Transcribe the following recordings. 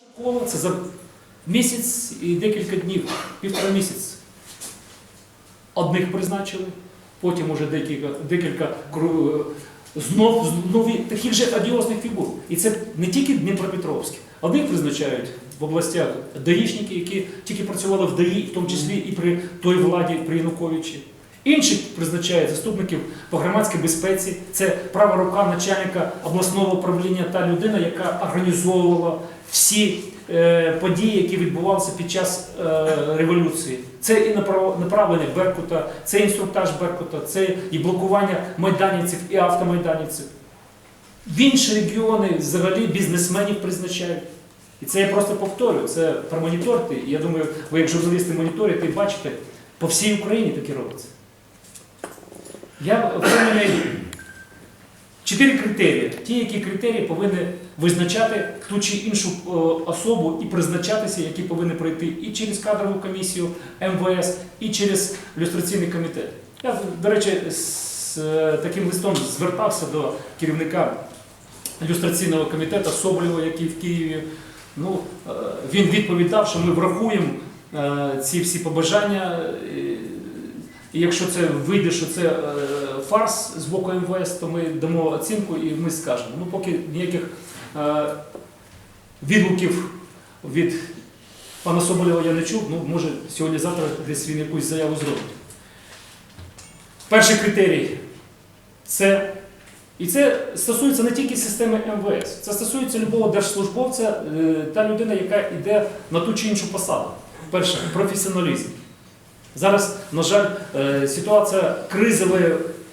Школа це за місяць і декілька днів, півтора місяць. Одних призначили, потім уже декілька, декілька кру- знов таких же одіозних фігур. І це не тільки Дніпропетровське. Одних призначають в областях даїшники, які тільки працювали в ДАІ, в тому числі і при той владі, при Януковичі. Інших призначають заступників по громадській безпеці. Це права рука начальника обласного управління та людина, яка організовувала всі е, події, які відбувалися під час е, революції. Це і направлення Беркута, це інструктаж Беркута, це і блокування майданівців і автомайданівців. В інші регіони взагалі бізнесменів призначають. І це я просто повторюю, це промоніторте. Я думаю, ви як журналісти моніторите і бачите, по всій Україні таке робиться. Я впевнений, чотири критерії. Ті, які критерії повинні визначати ту чи іншу е, особу і призначатися, які повинні пройти і через кадрову комісію МВС, і через люстраційний комітет. Я, до речі, з е, таким листом звертався до керівника люстраційного комітету Соболєва, який в Києві. Ну, е, він відповідав, що ми врахуємо ці всі побажання. І якщо це вийде, що це е, фарс з боку МВС, то ми дамо оцінку і ми скажемо. Ну, поки ніяких е, відгуків від пана Соболєва я не чув, ну, може сьогодні-завтра десь він якусь заяву зробить. Перший критерій це і це стосується не тільки системи МВС, це стосується любого держслужбовця е, та людина, яка йде на ту чи іншу посаду. Перше професіоналізм. Зараз, на жаль, е, ситуація кризова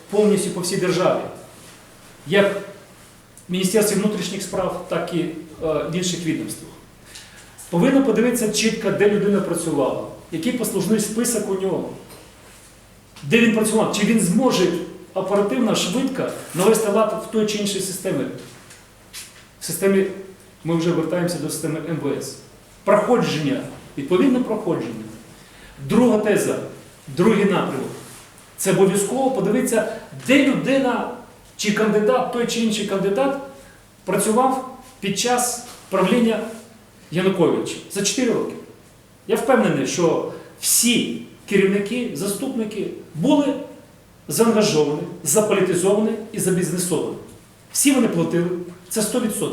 повністю по всій державі. Як в Міністерстві внутрішніх справ, так і е, в інших відомствах. Повинно подивитися чітко, де людина працювала, який послужний список у нього, де він працював, чи він зможе оперативно, швидко навести лад в той чи іншій системі. В системі ми вже вертаємося до системи МВС. Проходження, відповідне проходження. Друга теза, другий напрямок. Це обов'язково подивитися, де людина чи кандидат, той чи інший кандидат працював під час правління Януковича за 4 роки. Я впевнений, що всі керівники, заступники були заангажовані, заполітизовані і забізнесовані. Всі вони платили, це 100%.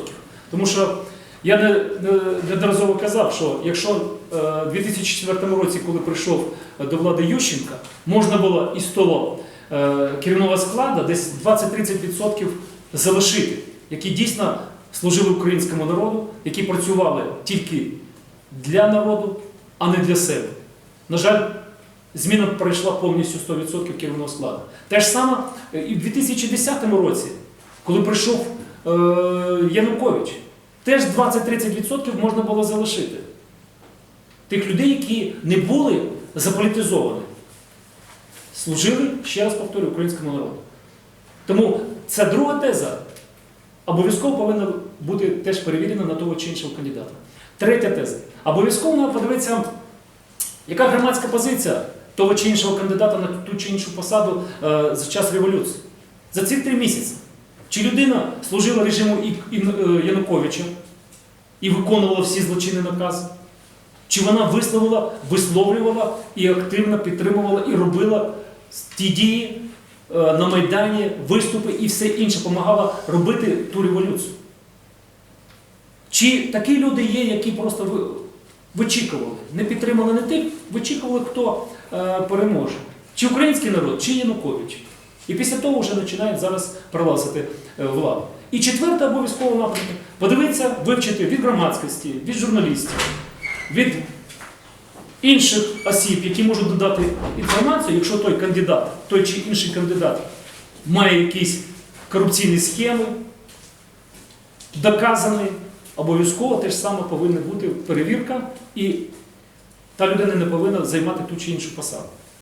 Тому що я не, не, неодноразово казав, що якщо е, в 2004 році, коли прийшов до влади Ющенка, можна було із того е, керівного складу десь 20-30% залишити, які дійсно служили українському народу, які працювали тільки для народу, а не для себе. На жаль, зміна пройшла повністю 100% керівного складу. Те ж саме е, і в 2010 році, коли прийшов е, Янукович, теж 20-30% можна було залишити. Тих людей, які не були заполітизовані, служили, ще раз повторюю, українському народу. Тому ця друга теза обов'язково повинна бути теж перевірена на того чи іншого кандидата. Третя теза. Обов'язково треба подивитися, яка громадська позиція того чи іншого кандидата на ту чи іншу посаду е, за час революції. За ці три місяці. Чи людина служила режиму е, Януковича і виконувала всі злочинні накази? Чи вона висловила, висловлювала і активно підтримувала і робила ті дії е, на Майдані, виступи і все інше, допомагала робити ту революцію? Чи такі люди є, які просто вичікували, не підтримали не тих, вичікували, хто е, переможе? Чи український народ, чи Янукович? І після того вже починають зараз пролазити е, владу. І четверте обов'язково напрямок подивитися, вивчити від громадськості, від журналістів, від інших осіб, які можуть додати інформацію, якщо той кандидат, той чи інший кандидат має якісь корупційні схеми, доказаний, обов'язково теж саме повинна бути перевірка, і та людина не повинна займати ту чи іншу посаду.